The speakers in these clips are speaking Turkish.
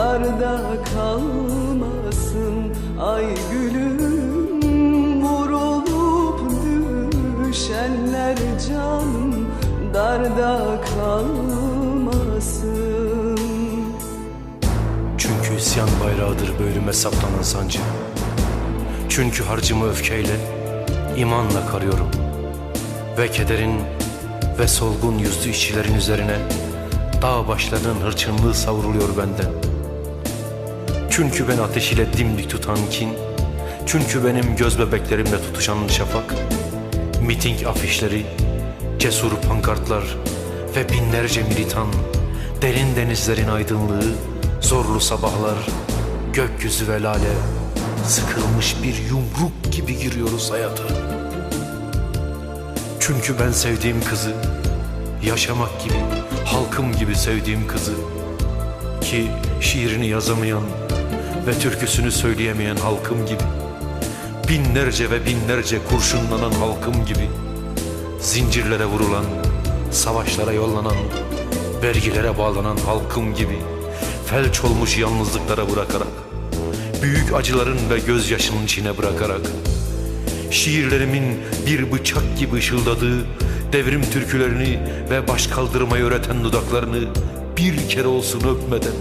darda kalmasın Ay gülüm vurulup düşenler canım darda kalmasın Çünkü isyan bayrağıdır bölüme saplanan sancı. Çünkü harcımı öfkeyle, imanla karıyorum. Ve kederin ve solgun yüzlü işçilerin üzerine dağ başlarının hırçınlığı savruluyor benden. Çünkü ben ateş ile dimdik tutan kin, çünkü benim göz bebeklerimle tutuşan şafak, miting afişleri, cesur pankartlar ve binlerce militan, derin denizlerin aydınlığı, zorlu sabahlar, gökyüzü ve lale, sıkılmış bir yumruk gibi giriyoruz hayata. Çünkü ben sevdiğim kızı, yaşamak gibi, halkım gibi sevdiğim kızı, ki şiirini yazamayan ve türküsünü söyleyemeyen halkım gibi, binlerce ve binlerce kurşunlanan halkım gibi, zincirlere vurulan, savaşlara yollanan, vergilere bağlanan halkım gibi, felç olmuş yalnızlıklara bırakarak, büyük acıların ve gözyaşının içine bırakarak, şiirlerimin bir bıçak gibi ışıldadığı devrim türkülerini ve baş kaldırmayı öğreten dudaklarını bir kere olsun öpmeden,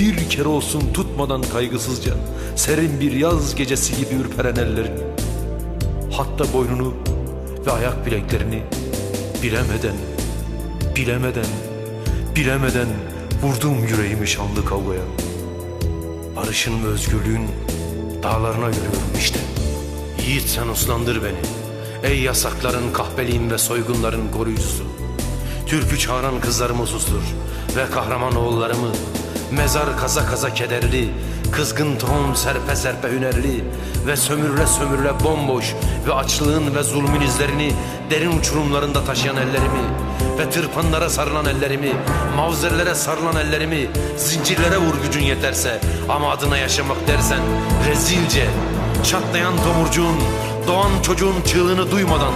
bir kere olsun tutmadan kaygısızca serin bir yaz gecesi gibi ürperen ellerini, hatta boynunu ve ayak bileklerini bilemeden, bilemeden, bilemeden vurdum yüreğimi şanlı kavgaya. Barışın ve özgürlüğün dağlarına yürüyorum işte. Yiğit sen uslandır beni. Ey yasakların, kahpeliğin ve soygunların koruyucusu. Türkü çağıran kızlarımı sustur ve kahraman oğullarımı mezar kaza kaza kederli, kızgın tohum serpe serpe hünerli ve sömürle sömürle bomboş ve açlığın ve zulmün izlerini derin uçurumlarında taşıyan ellerimi ve tırpanlara sarılan ellerimi, mavzerlere sarılan ellerimi, zincirlere vur gücün yeterse ama adına yaşamak dersen rezilce, çatlayan tomurcuğun, doğan çocuğun çığlığını duymadan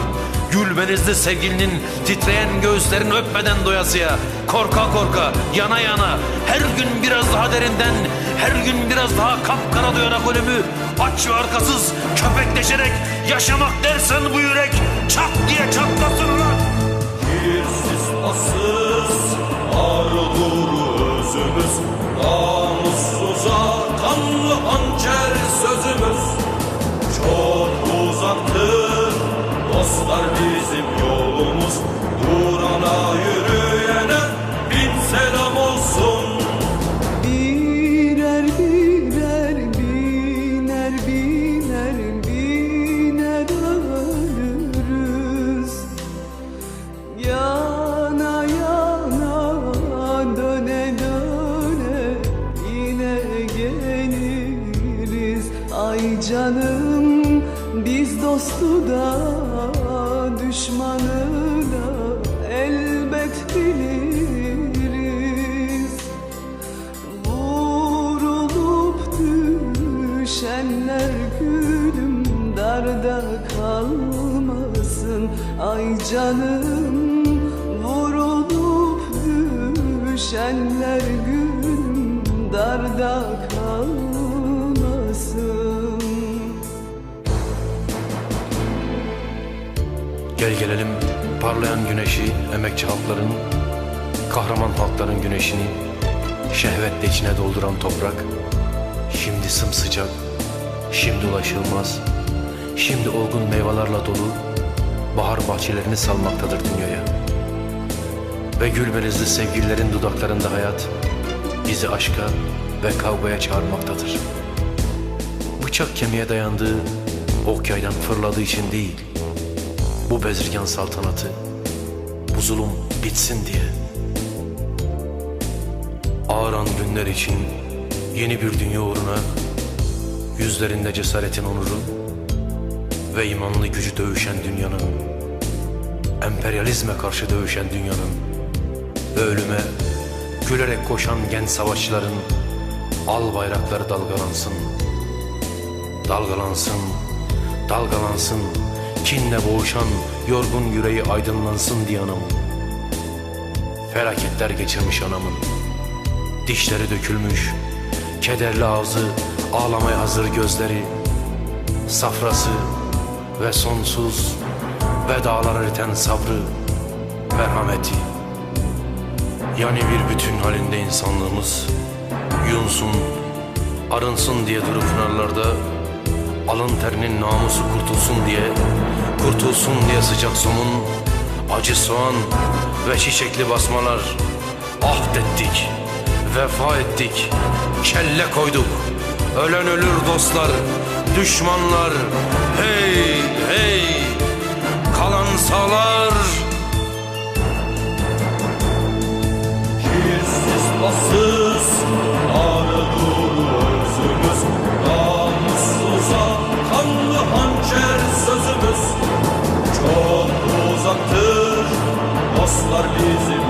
Gül benizli sevgilinin titreyen göğüslerini öpmeden doyasıya Korka korka, yana yana, her gün biraz daha derinden Her gün biraz daha kapkara duyarak ölümü Aç ve arkasız köpekleşerek yaşamak dersen bu yürek Çat diye çatlasın ulan Yersiz asız ağrıdır özümüz dostu da düşmanı da elbet biliriz. Vurulup düşenler gülüm darda kalmasın. Ay canım vurulup düşenler gülüm darda kalmasın güneşi emekçi halkların, kahraman halkların güneşini şehvetle içine dolduran toprak, şimdi sımsıcak, şimdi ulaşılmaz, şimdi olgun meyvelerle dolu bahar bahçelerini salmaktadır dünyaya. Ve gül benizli sevgililerin dudaklarında hayat bizi aşka ve kavgaya çağırmaktadır. Bıçak kemiğe dayandığı ok yaydan fırladığı için değil, bu bezirgan saltanatı, zulüm bitsin diye. Ağıran günler için yeni bir dünya uğruna yüzlerinde cesaretin onuru ve imanlı gücü dövüşen dünyanın, emperyalizme karşı dövüşen dünyanın ölüme gülerek koşan genç savaşçıların al bayrakları dalgalansın. Dalgalansın, dalgalansın, kinle boğuşan yorgun yüreği aydınlansın diye anam. Felaketler geçirmiş anamın. Dişleri dökülmüş, kederli ağzı, ağlamaya hazır gözleri, safrası ve sonsuz vedalar eriten sabrı, merhameti. Yani bir bütün halinde insanlığımız yunsun, arınsın diye durup pınarlarda alın terinin namusu kurtulsun diye, kurtulsun diye sıcak somun, acı soğan ve çiçekli basmalar ahd ettik, vefa ettik, kelle koyduk. Ölen ölür dostlar, düşmanlar, hey hey, kalan sağlar. Dostlar bizim